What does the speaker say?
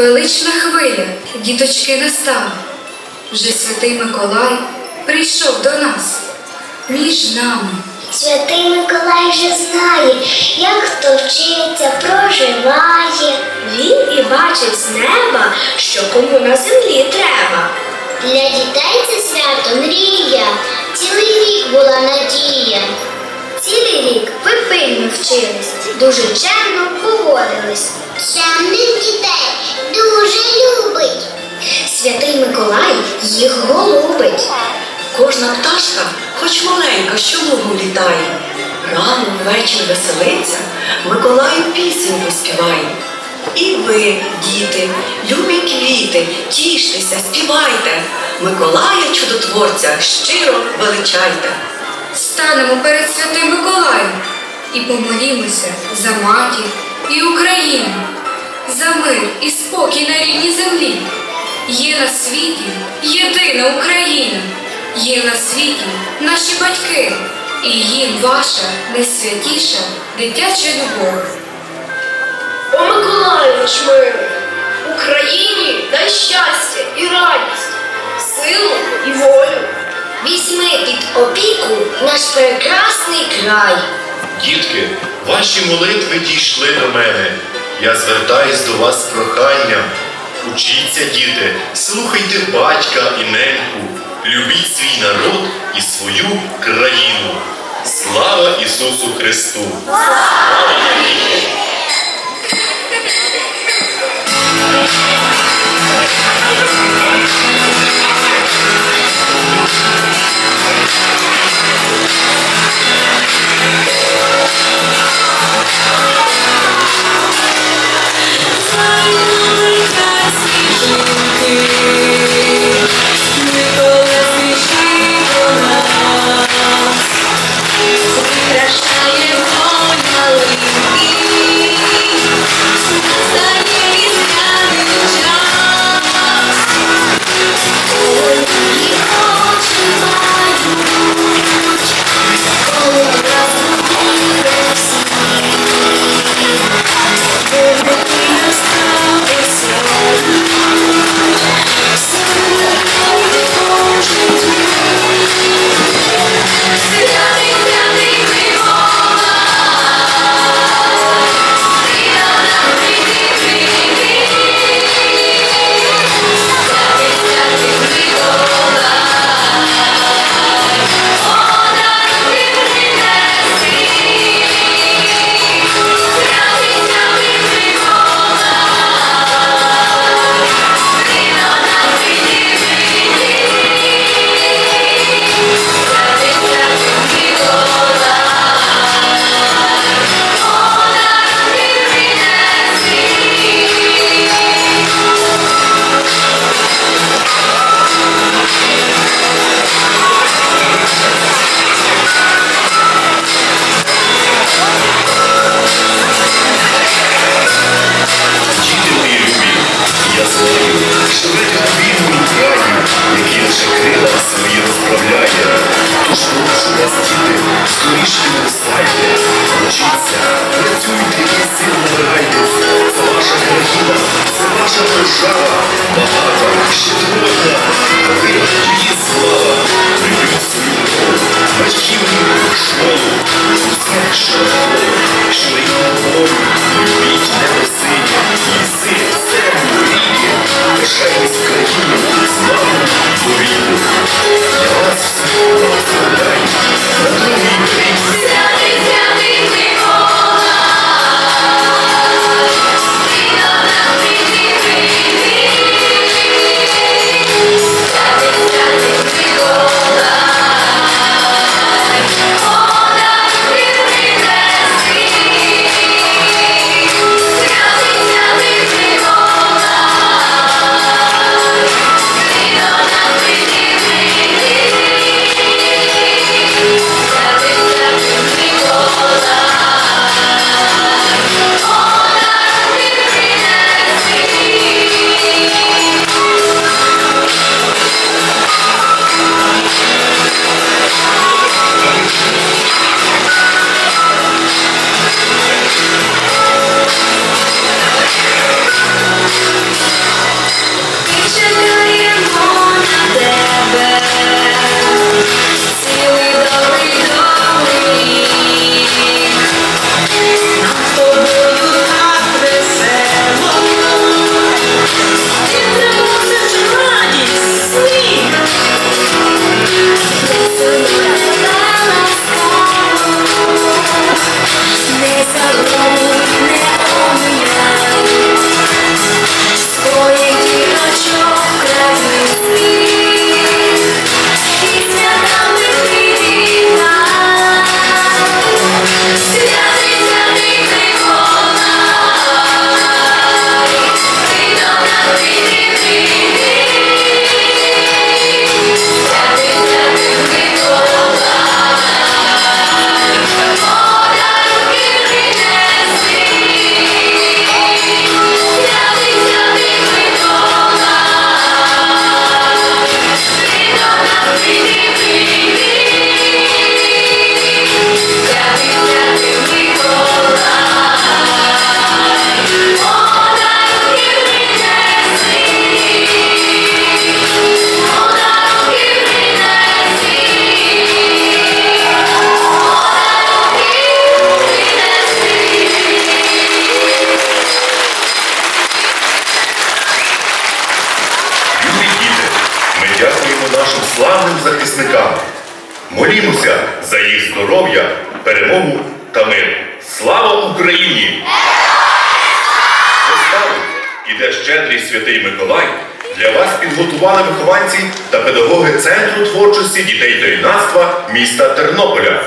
велична хвиля, діточки настала. Вже святий Миколай прийшов до нас між нами. Святий Миколай вже знає, як хто вчиться, проживає. Він і бачить з неба, що кому на землі треба. Для дітей це свято мрія, цілий рік була надія. Цілий рік ви пильно вчились, дуже чемно поводились. Чемних дітей дуже любить. Святий Миколай їх голубить. Кожна пташка, хоч маленька, що лугу літає. Рано ввечір веселиться, Миколаю пісеньку співає. І ви, діти, любі квіти, тіштеся, співайте. Миколая чудотворця щиро величайте. Станемо перед святим Миколаєм і помолімося за матір і Україну, за мир і спокій на рідній землі. Є на світі єдина Україна, є на світі наші батьки, і їм ваша найсвятіша дитяча любов. О Миколаївич милий, Україні дай щастя і радість, силу і волю. Візьми під опіку наш прекрасний край. Дітки, ваші молитви дійшли до мене. Я звертаюсь до вас з проханням. Учіться, діти, слухайте батька і неньку, любіть свій народ і свою країну. Слава Ісусу Христу! Слава навіки! Батьків любіть школу, усе, що навколо, що здоров'я, перемогу та мир. Слава Україні! Поставу іде щедрий святий Миколай. Для вас підготували вихованці та педагоги Центру творчості дітей та юнацтва міста Тернополя.